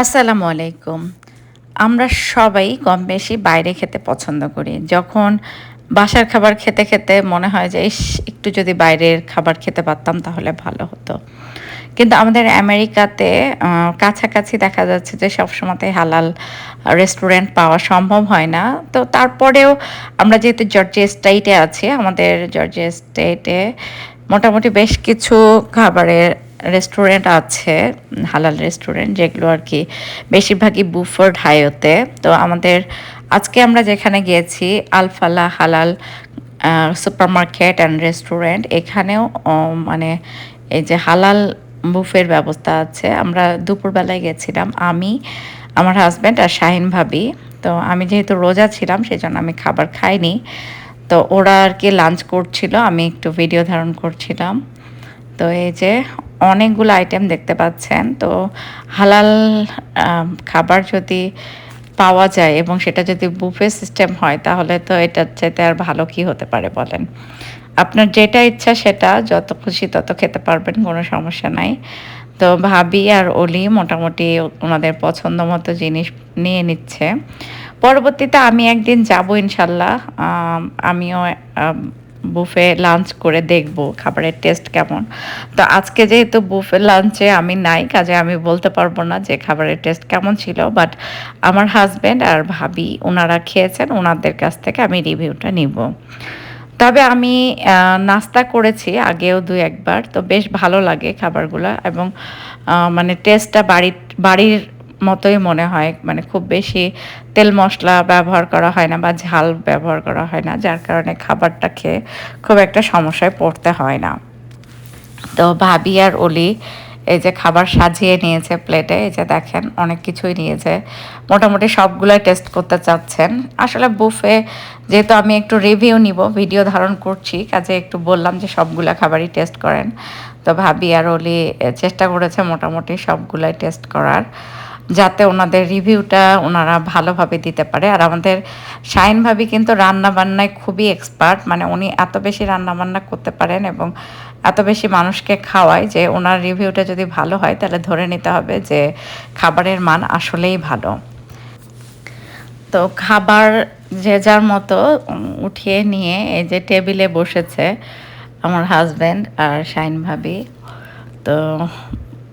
আসসালামু আলাইকুম। আমরা সবাই কম বেশি বাইরে খেতে পছন্দ করি। যখন বাসার খাবার খেতে খেতে মনে হয় যে, ইস, একটু যদি বাইরের খাবার খেতে পারতাম তাহলে ভালো হতো। কিন্তু আমাদের আমেরিকাতে কাছাকাছি দেখা যাচ্ছে যে, সবসময়তে হালাল রেস্টুরেন্ট পাওয়া সম্ভব হয় না। তো তারপরেও আমরা যেহেতু জর্জিয়া স্টেটে আছি, আমাদের জর্জিয়া স্টেটে মোটামুটি বেশ কিছু খাবারের রেস্টুরেন্ট আছে, হালাল রেস্টুরেন্ট যেগুলো আর কি বেশিরভাগই বুফোর্ড হাইওতে তো আমাদের, আজকে আমরা যেখানে গিয়েছি, আলফালা হালাল সুপার মার্কেট অ্যান্ড রেস্টুরেন্ট এখানেও মানে এই যে হালাল বুফের ব্যবস্থা আছে। আমরা দুপুরবেলায় গেছিলাম, আমি, আমার হাজব্যান্ড আর শাহিন ভাবি। তো আমি যেহেতু রোজা ছিলাম সেই জন্য আমি খাবার খাইনি। তো ওরা আর কি লাঞ্চ করছিল, আমি একটু ভিডিও ধারণ করছিলাম। তো এই যে অনেকগুলো আইটেম দেখতে পাচ্ছেন। তো হালাল খাবার যদি পাওয়া যায় এবং সেটা যদি বুফে সিস্টেম হয় তাহলে তো এটার চাইতে আর ভালো কি হতে পারে বলেন? আপনার যেটা ইচ্ছা সেটা যত খুশি তত খেতে পারবেন কোনো সমস্যা নাই। তো ভাবি আর অলি মোটামুটি ওনাদের পছন্দ মতো জিনিস নিয়ে নিচ্ছে। পরবর্তীতে আমি একদিন যাব ইনশাল্লাহ। আমিও আম, বুফে লাঞ্চ করে দেখব, খাবারের টেস্ট কেমন। তো আজকে যেহেতু বুফে লাঞ্চে আমি নাই, কাজে আমি বলতে পারব না যে খাবারের টেস্ট কেমন ছিল বাট আমার হাজব্যান্ড আর ভাবি ওনারা খেয়েছেন ওনাদের কাছ থেকে আমি রিভিউটা নিব। তবে আমি নাস্তা করেছি আগেও দুই একবার, তো বেশ ভালো লাগে খাবারগুলো এবং মানে টেস্টটা বাড়ির বাড়ির মতোই মনে হয় মানে খুব বেশি তেল মশলা ব্যবহার করা হয় না বা ঝাল ব্যবহার করা হয় না, যার কারণে খাবারটা খেয়ে খুব একটা সমস্যায় পড়তে হয় না। তো ভাবি আর অলি এই যে খাবার সাজিয়ে নিয়েছে প্লেটে, এই যে দেখেন অনেক কিছুই নিয়েছে। মোটামুটি সবগুলোই টেস্ট করতে চাচ্ছেন। আসলে বুফে যেহেতু আমি একটু রিভিউ নিব ভিডিও ধারণ করছি, কাজে একটু বললাম যে সবগুলা খাবারই টেস্ট করেন। তো ভাবি আর অলি চেষ্টা করেছে মোটামুটি সবগুলাই টেস্ট করার। যাতে ওনাদের রিভিউটা ওনারা ভালোভাবে দিতে পারে। আর আমাদের শাইন ভাবি কিন্তু রান্না বান্নায় খুবই এক্সপার্ট। মানে উনি এত বেশি রান্না বান্না করতে পারেন এবং এত বেশি মানুষকে খাওয়ায় যে ওনার রিভিউটা যদি ভালো হয়, তাহলে ধরে নিতে হবে যে খাবারের মান আসলেই ভালো। তো খাবার যে যার মতো উঠিয়ে নিয়ে এই যে টেবিলে বসেছে আমার হাজব্যান্ড আর শাইন ভাবি। তো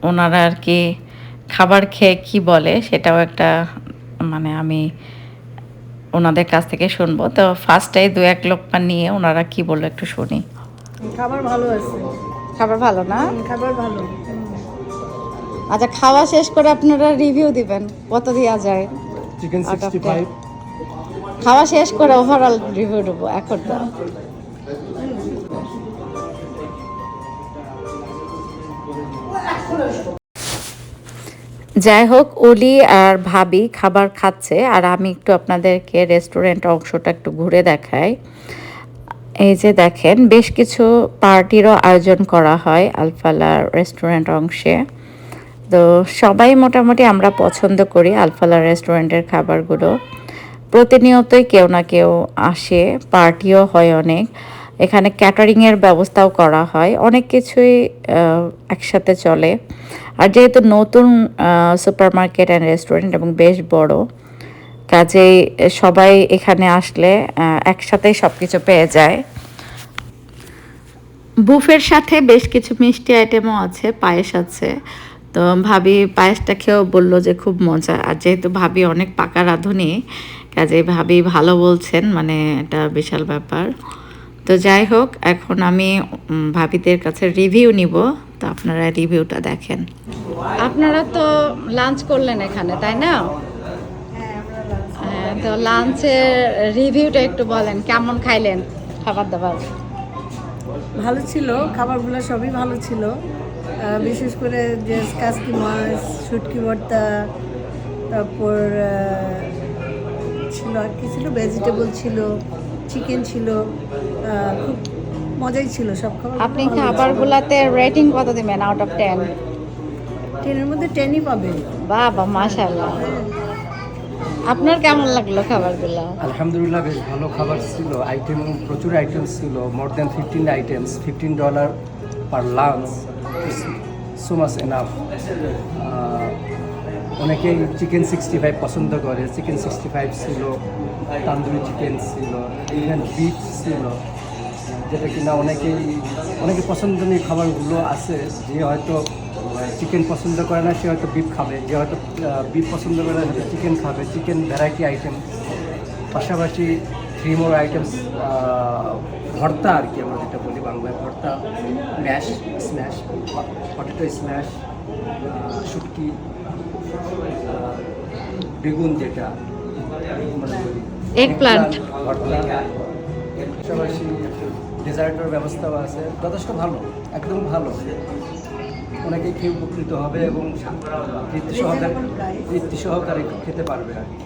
ওনারা আর কি খাবার খেয়ে কি বলে সেটাও একটা মানে আমি ওনাদের কাছ থেকে শুনব। তো ফার্স্টে দু এক লোকমা নিয়ে ওনারা কি বলল একটু শুনি। খাবার ভালো আছে খাবার ভালো না? খাবার ভালো। আচ্ছা খাওয়া শেষ করে আপনারা রিভিউ দিবেন কত দেওয়া যায়? Chicken Out of sixty 10 five খাওয়া শেষ করে ওভারঅল রিভিউ দেবো এখন দাও যাই হোক, অলি আর ভাবি খাবার খাচ্ছে, আর আমি একটু আপনাদেরকে রেস্টুরেন্ট অংশটা একটু ঘুরে দেখাই। এই যে দেখেন, বেশ কিছু পার্টিরও আয়োজন করা হয় আলফালা রেস্টুরেন্ট অংশে। তো সবাই মোটামুটি আমরা পছন্দ করি আলফালা রেস্টুরেন্টের খাবারগুলো। প্রতিনিয়তই কেউ না কেউ আসে, পার্টিও হয় অনেক। এখানে ক্যাটারিংয়ের ব্যবস্থাও করা হয়, অনেক কিছুই একসাথে চলে। আর যেহেতু নতুন সুপার মার্কেট অ্যান্ড রেস্টুরেন্ট এবং বেশ বড়, কাজেই সবাই এখানে আসলে একসাথেই সব কিছু পেয়ে যায়। বুফের সাথে বেশ কিছু মিষ্টি আইটেমও আছে, পায়েস আছে। তো ভাবি পায়েসটা খেয়েও বলল যে খুব মজা। আর যেহেতু ভাবি অনেক পাকা রাঁধুনি কাজে ভাবি ভালো বলছেন মানে এটা বিশাল ব্যাপার। তো যাই হোক, এখন আমি ভাবিদের কাছে রিভিউ নিব। তো আপনারা রিভিউটা দেখেন। আপনারা তো লাঞ্চ করলেন এখানে তাই না? হ্যাঁ, তো লাঞ্চের রিভিউটা একটু বলেন কেমন খাইলেন খাবার দাবার? ভালো ছিল খাবারগুলো সবই ভালো ছিল। বিশেষ করে যে কাসকি মাছ শুটকি ভর্তা তারপর ছিল আর কি ছিল? ভেজিটেবল ছিল চিকেন ছিল খুব মজাই ছিল সব খাবার আপনি খাবারগুলাতে রেটিং কত দিবেন আউট অফ টেন ট্রেনের মধ্যে টেনই পাবে বাবা মাশাল্লাহ আপনার কেমন লাগল খাবারগুলো? আলহামদুলিল্লাহ বেশ ভালো খাবার ছিল। আইটেম প্রচুর আইটেম ছিল। More than fifteen items fifteen dollar per lunch so much enough অনেকেই চিকেন সিক্সটি ফাইভ পছন্দ করে। চিকেন সিক্সটি ফাইভ ছিল তান্দুরি চিকেন ছিল ইভেন বিফ ছিল। যেটা কিনা অনেকেই অনেকে পছন্দনীয় খাবারগুলো আছে যে হয়তো চিকেন পছন্দ করে না সে হয়তো বিফ খাবে। যে হয়তো বিফ পছন্দ করে না সে চিকেন খাবে। চিকেন ভ্যারাইটি আইটেম পাশাপাশি থ্রি মোর আইটেমস ভর্তা আর কি আমরা যেটা বলি বাংলায়। ভর্তা ম্যাশ স্ম্যাশ পটেটো স্ম্যাশ শুটকি বেগুন যেটা মানে Eggplant. ভর্তা। পাশাপাশি ডেজার্টের ব্যবস্থাও আছে যথেষ্ট ভালো একদম ভালো। অনেকে খেয়ে উপকৃত হবে এবং তৃপ্তি সহকারে তৃপ্তি সহকারে খেতে পারবে আর কি।